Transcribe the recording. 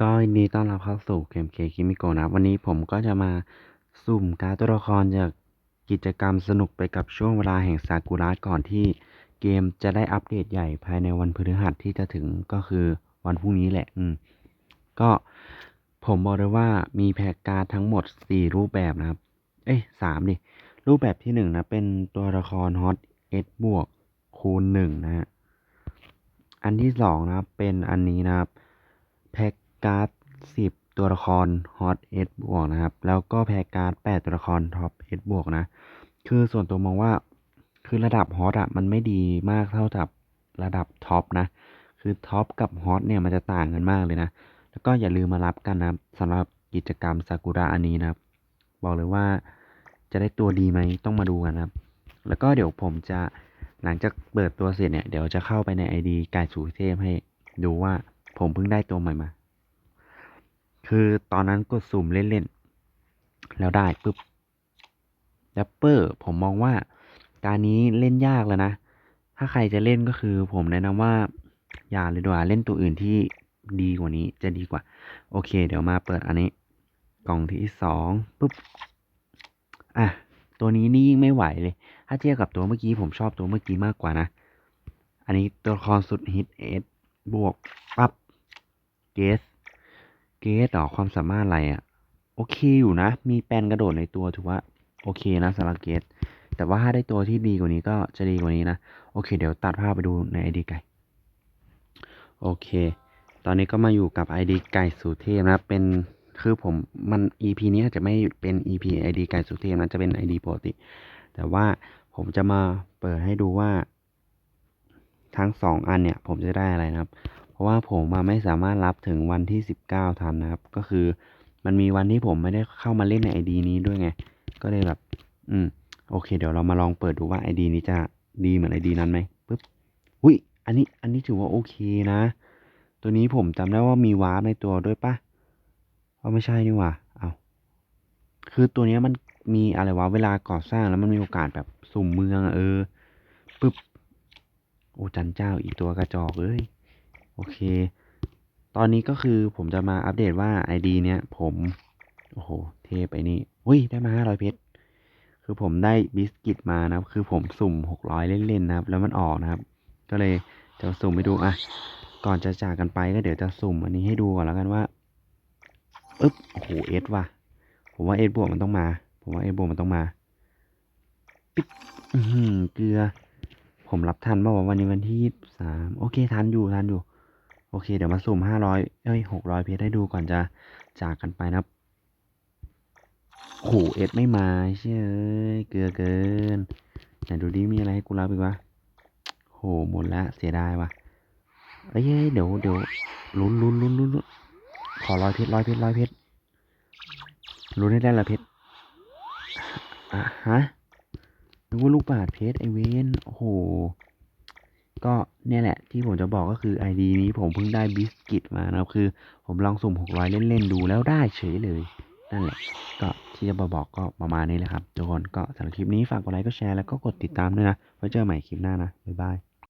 ก็ยินดีต้อนรับเข้าสู่เกมเคคิมิโกนะครับวันนี้ผมก็จะมาสุ่มการ์ดตัวละครจากกิจกรรมสนุกไปกับช่วงเวลาแห่งซากุระก่อนที่เกมจะได้อัปเดตใหญ่ภายในวันพฤหัสที่จะถึงก็คือวันพรุ่งนี้แหละ อืม ก็ผมบอกเลยว่ามีแพ็กการ์ดทั้งหมด 4 รูปแบบนะครับ เอ้ยสามดิ รูปแบบที่หนึ่งนะเป็นตัวละครฮอตเอสบวกคูณหนึ่งนะฮะ อันที่สองนะครับเป็นอันนี้นะครับแพ็ก การ์ดสิบตัวละครฮอตเอสบวกนะครับ แล้วก็แพ็กการ์ดแปดตัวละครท็อปเอสบวกนะ คือส่วนตัวมองว่าคือระดับฮอตอะมันไม่ดีมากเท่ากับระดับท็อปนะ คือท็อปกับฮอตเนี่ยมันจะต่างกันมากเลยนะ แล้วก็อย่าลืมมารับกันนะสำหรับกิจกรรมซากุระอันนี้นะครับ บอกเลยว่าจะได้ตัวดีไหมต้องมาดูกันนะครับ แล้วก็เดี๋ยวผมจะหลังจากเปิดตัวเสร็จเนี่ย เดี๋ยวจะเข้าไปใน ID กายสูเทพให้ดูว่าผมเพิ่งได้ตัวใหม่มา คือตอนนั้นกดสุ่มเล่นๆ แล้วได้ปุ๊บแรปเปอร์ผมมองว่าการนี้เล่นยากแล้วนะ ถ้าใครจะเล่นก็คือผมแนะนำว่า อย่าเลยดีกว่าเล่นตัวอื่นที่ดีกว่านี้จะดีกว่า โอเค เดี๋ยวมาเปิดอันนี้ กล่องที่สองปุ๊บ อะ ตัวนี้นี่ยิ่งไม่ไหวเลย ถ้าเทียบกับตัวเมื่อกี้ผมชอบตัวเมื่อกี้มากกว่านะ อันนี้ตัวละครสุดฮิตเอสบวกปั๊บเกส เกสหรอความสามารถอะไรอะ่ะ โอเคอยู่นะ มีแปนกระโดดในตัวถือว่าโอเคนะสำหรับเกสแต่ว่าถ้าได้ตัวที่ดีกว่านี้ก็จะดีกว่านี้นะ โอเค เดี๋ยวตัดภาพไปดูในไอดีไก่ โอเค ตอนนี้ก็มาอยู่กับ ID ไก่สุเทพนะ เป็นคือผมมัน EP นี้อาจจะไม่เป็น EP ID ไก่สุเทพนะจะเป็น ID ปกติ แต่ว่าผมจะมาเปิดให้ดูว่า ทั้งสองอันเนี่ย ผมจะได้อะไรนะครับ ราะว่าผมมาไม่สามารถรับถึงวันที่ 19 ทันนะครับ ก็คือมันมีวันที่ผมไม่ได้เข้ามาเล่นใน ID นี้ด้วยไง ก็เลยแบบ อืม โอเค เดี๋ยวเรามาลองเปิดดูว่า ID นี้จะดีเหมือน ID นั้นไหมปึ๊บอุ้ย อันนี้ อันนี้ถือว่าโอเคนะ ตัวนี้ผมจำได้ว่ามีวาร์ปในตัวด้วยปะว่าไม่ใช่นี่หว่า เอาคือตัวนี้มันมีอะไรวะ เวลาก่อสร้างแล้วมันมีโอกาสแบบสุ่มเมืองเออปึ๊บ โอ้จันเจ้าอีกตัวกระจอกเอ้ย โอเค ตอนนี้ก็คือผมจะมาอัปเดตว่า ID เนี้ยผม โอ้โห เทไปนี่อุ้ย ได้มาห้าร้อยเพชร คือผมได้บิสกิตมานะครับ คือผมสุ่มหกร้อยเล่นๆนะครับ แล้วมันออกนะครับ ก็เลยจะสุ่มไปดูอะ ก่อนจะจากกันไปก็เดี๋ยวจะสุ่มอันนี้ให้ดูก่อนแล้วกันว่าอึ๊บ โอ้โห เอสว่ะ ผมว่าเอสบวกมันต้องมา ผมว่าเอสบวกมันต้องมา ปิดอือหือเกลือ ผมรับทันป่าวะวันนี้วันที่ยี่สาม โอเค ทันอยู่ ทันอยู่ โอเค เดี๋ยวมาสุ่มห้าร้อยเอ้ยหกร้อยเพชรให้ดูก่อนจะจากกันไปนะครับโอ้โหเอสไม่มาเชื่อเกลือเกินไหนดูดิมีอะไรให้กูรับอีกวะโหหมดล้วเสียดายว่ะเอ้ยเดี๋ยวเดี๋ยวลุ้นลุ้นลุ้นลุ้นขอร้อยเพชรร้อยเพชรร้อยเพชรลุ้นให้ได้ละเพชรอะฮะนึกว่าลูกบาทเพชรไอเวนโอ้โห ก็เนี่ยแหละที่ผมจะบอกก็คือ ID นี้ผมเพิ่งได้บิสกิตมานะครับคือ ผมลองสุ่มหกร้อยเล่น ๆ ดูแล้วได้เฉยเลย นั่นแหละ ก็ที่จะมาบอกก็ประมาณนี้แหละครับทุกคนก็สำหรับคลิปนี้ฝากกดไลค์ก็แชร์แล้วก็กดติดตามด้วยนะไว้เจอใหม่คลิปหน้านะบ๊ายบาย